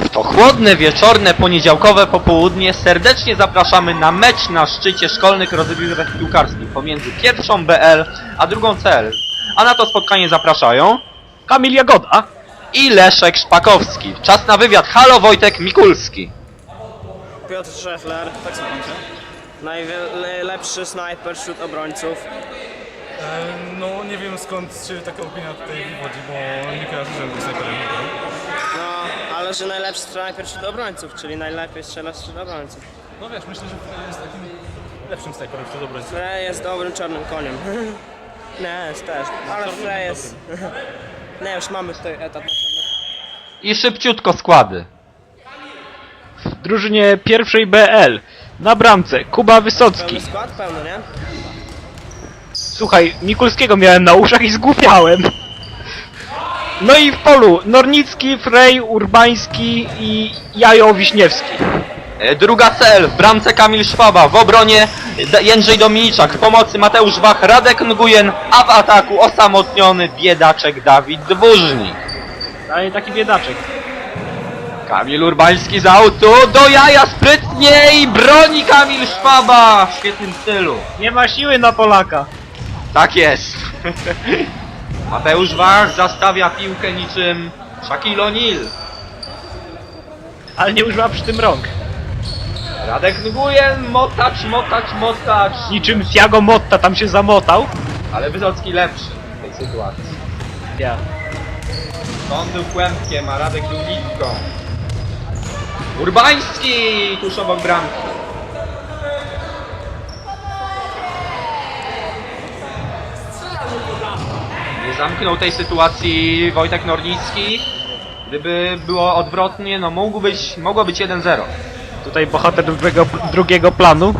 W to chłodne, wieczorne, poniedziałkowe popołudnie serdecznie zapraszamy na mecz na szczycie szkolnych rozgrywek piłkarskich pomiędzy pierwszą BL a drugą CL. A na to spotkanie zapraszają Kamil Jagoda. i Leszek Szpakowski. Czas na wywiad. Halo Wojtek Mikulski. Piotr Scheffler, tak słucham cię. Najlepszy snajper wśród obrońców. E, No nie wiem skąd się taka opinia tutaj wywodzi, bo nie kojarzę, że był snajperem. No, ale że najlepszy snajper wśród obrońców, czyli najlepiej strzela wśród obrońców. No wiesz, myślę, że Frey jest takim lepszym snajperem wśród obrońców. Frey jest dobrym czarnym koniem. Nie, jest też, ale Frey jest... Nie, już mamy tutaj etap. I szybciutko składy. W drużynie pierwszej BL. Na bramce Kuba Wysocki. Pełny skład? Pełny, nie? Słuchaj, Mikulskiego miałem na uszach i zgłupiałem. No i w polu Nornicki, Frej, Urbański i Jajo Wiśniewski. E, Druga CL, w bramce Kamil Szwaba, w obronie Jędrzej Dominiczak, w pomocy Mateusz Wach, Radek Nguyen, a w ataku osamotniony biedaczek Dawid Dwóżnik. Ale taki biedaczek. Kamil Urbański z autu, do jaja sprytnie i broni Kamil Szwaba w świetnym stylu. Nie ma siły na Polaka. Tak jest. Mateusz Wach zastawia piłkę niczym Shaquille O'Neal. Ale nie używa przy tym rąk. Radek Nguyen, motacz, motacz, motacz. Niczym Tiago Motta tam się zamotał. Ale Wysocki lepszy w tej sytuacji. Ja. On był kłębkiem, a Radek był nitką. Urbański tuż obok bramki. Zamknął tej sytuacji Wojtek Nornicki. Gdyby było odwrotnie, no mógł być, mogło być 1-0. Tutaj bohater drugiego, drugiego planu.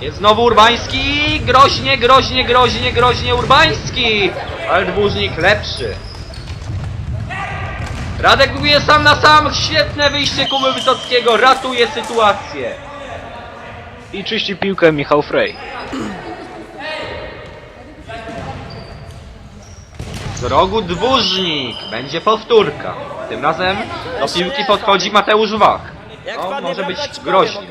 Jest znowu Urbański, groźnie, groźnie, groźnie, groźnie Urbański! Ale dwóżnik lepszy. Radek próbuje sam na sam, świetne wyjście Kuby Wysockiego, ratuje sytuację. I czyści piłkę Michał Frej. Rogu dwóżnik, będzie powtórka. Tym razem do piłki podchodzi Mateusz Wach. No, może być groźny.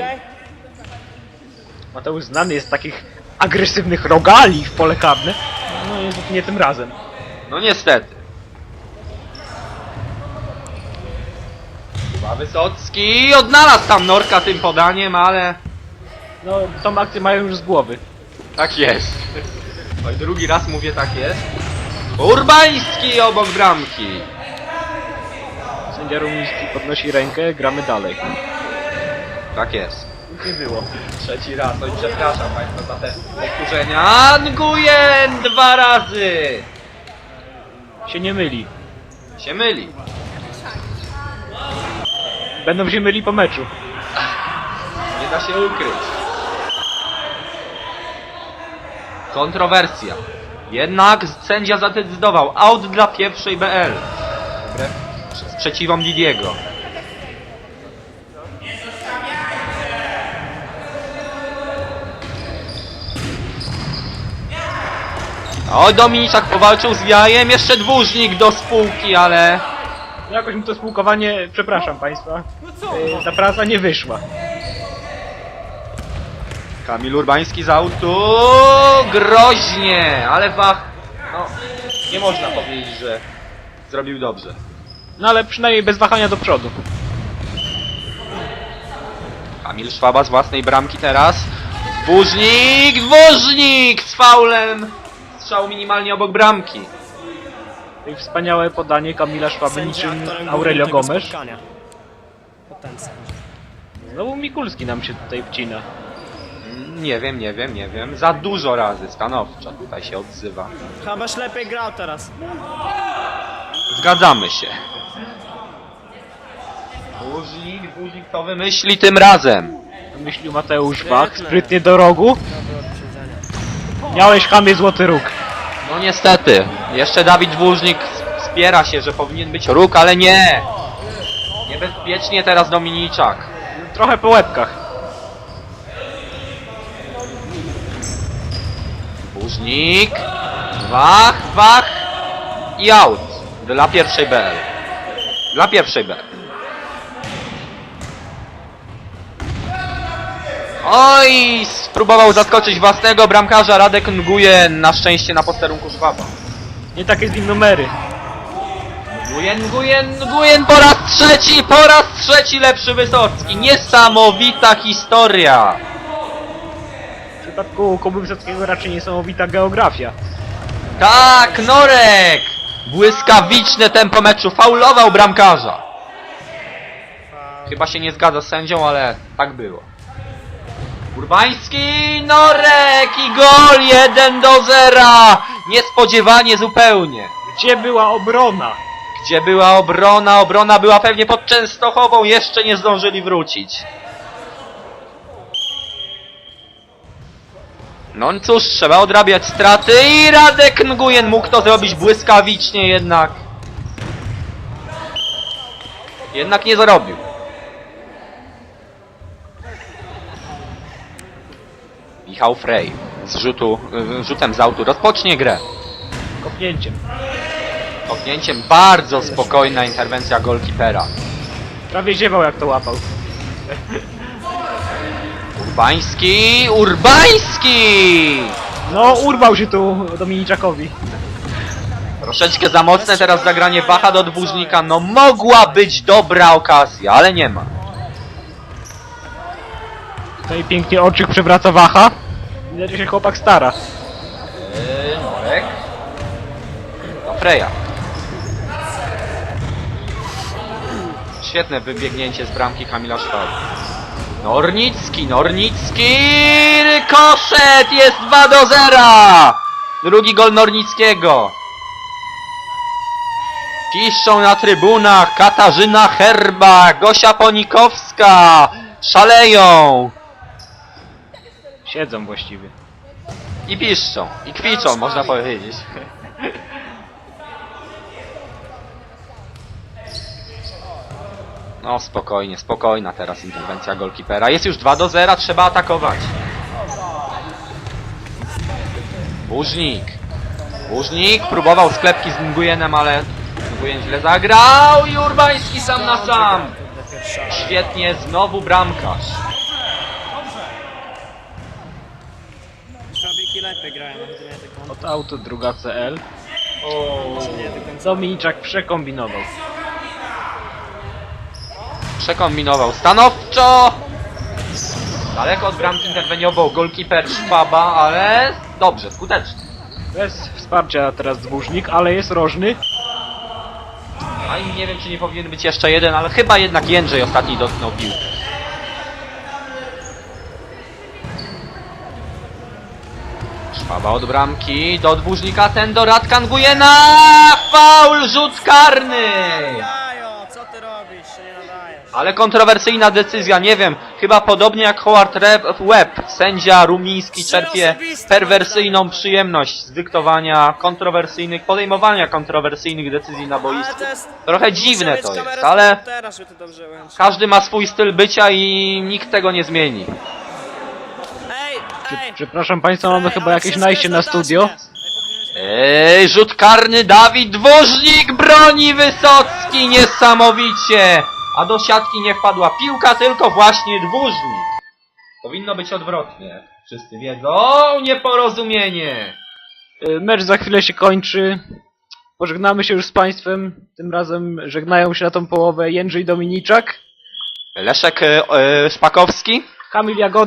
Mateusz znany jest z takich agresywnych rogali w pole karne. No niestety nie tym razem. No niestety. Kuba Wysocki odnalazł tam Norka tym podaniem, ale No tą akcję mają już z głowy. Tak jest. Oj, drugi raz mówię tak jest. Urbański obok bramki. Sędzia Rumiński podnosi rękę, gramy dalej. Tak jest. Nie było. Trzeci raz, oj przepraszam Państwa za te powtórzenia. Nguyen dwa razy. Się nie myli. Się myli. Będą się myli po meczu. Nie da się ukryć. Kontrowersja. Jednak sędzia zadecydował. Out dla pierwszej BL. Sprzeciwom Didiego. Oj, Dominiczak powalczył z jajem, jeszcze dwóżnik do spółki, ale... No jakoś mi to spółkowanie, przepraszam państwa, yy, ta praca nie wyszła. Kamil Urbański z autu, groźnie, ale Wach, no, nie można powiedzieć, że zrobił dobrze. No ale przynajmniej bez wahania do przodu. Kamil Szwaba z własnej bramki teraz. Dwóżnik, dwóżnik z faulem. Strzał minimalnie obok bramki. I wspaniałe podanie Kamila Szwaby niczym Aurelio Gomes. sędzia. Znowu Mikulski nam się tutaj wcina. Nie wiem, nie wiem, nie wiem. Za dużo razy stanowczo tutaj się odzywa. Chybaś lepiej grał teraz. Zgadzamy się. Dwóżnik, dwóżnik to wymyśli tym razem. Myślił Mateusz Wach, Świetne. sprytnie do rogu. Dobre odprzedzenie. Miałeś chamie złoty róg. No niestety. Jeszcze Dawid Dwóżnik spiera się, że powinien być róg, ale nie. Niebezpiecznie teraz Dominiczak. Trochę po łebkach. Dłużnik. Wach, wach. I out. Dla pierwszej BL. Dla pierwszej BL. Oj, spróbował zaskoczyć własnego bramkarza. Radek nguje na szczęście na posterunku Żwaba. Nie takie z nim numery. Nguyen, Nguyen, Nguyen po raz trzeci, po raz trzeci lepszy Wysocki. Niesamowita historia. W przypadku Kuby Wysockiego raczej niesamowita geografia. Tak, Norek! Błyskawiczne tempo meczu, faulował bramkarza. Chyba się nie zgadza z sędzią, ale tak było. Urbański, Norek i gol 1 do 0! Niespodziewanie zupełnie. Gdzie była obrona? Gdzie była obrona? Obrona była pewnie pod Częstochową, jeszcze nie zdążyli wrócić. No cóż, trzeba odrabiać straty i Radek Nguyen mógł to zrobić błyskawicznie jednak. Jednak nie zarobił. Michał Frey z rzutu, y, rzutem z autu rozpocznie grę. Kopnięciem. Kopnięciem bardzo spokojna interwencja golkipera. Prawie ziewał jak to łapał. Urbański, Urbański! No, urwał się tu Dominiczakowi. Troszeczkę za mocne teraz zagranie Bacha do dwóżnika. No mogła być dobra okazja, ale nie ma. No i pięknie oczyk przewraca Wacha. Widać, że się chłopak stara. Yy, Norek. Do Freya. Świetne wybiegnięcie z bramki Kamila Szwaba. Nornicki, Nornicki! Koszet! Jest 2 do 0! Drugi gol Nornickiego. Piszczą na trybunach Katarzyna Herba, Gosia Ponikowska. Szaleją! Siedzą właściwie. I piszczą, i kwiczą, można powiedzieć. No spokojnie, spokojna teraz interwencja golkipera. Jest już 2 do 0, trzeba atakować. Burznik. Burznik próbował sklepki z Nguyenem, ale Nguyen źle zagrał i Urbański sam na sam. Świetnie, znowu bramkarz. Tylko. Od auto druga CL. Tylko. Dominiczak przekombinował. Przekombinował stanowczo. Daleko od bramki interweniował golkiper Szwaba, ale dobrze, skutecznie. Bez wsparcia teraz dwóżnik, ale jest rożny. A i nie wiem, czy nie powinien być jeszcze jeden, ale chyba jednak Jędrzej ostatni dotknął piłkę. Szwaba od bramki, do dwóżnika, ten do Radka Nguyena! Faul, rzut karny! Ale kontrowersyjna decyzja, nie wiem, chyba podobnie jak Howard Rep- Webb, sędzia rumiński czerpie perwersyjną przyjemność z dyktowania kontrowersyjnych, podejmowania kontrowersyjnych decyzji na boisku. Trochę dziwne to jest, ale każdy ma swój styl bycia i nikt tego nie zmieni. Przepraszam państwa, mamy chyba jakieś najście na studio. Ej, rzut karny, Dawid Dwóżnik broni Wysocki niesamowicie! A do siatki nie wpadła piłka, tylko właśnie Dwóżnik. Powinno być odwrotnie. Wszyscy wiedzą, o, nieporozumienie! Y, Mecz za chwilę się kończy. Pożegnamy się już z państwem. Tym razem żegnają się na tą połowę Jędrzej Dominiczak, Leszek e, e, Szpakowski. Kamil Jagoda.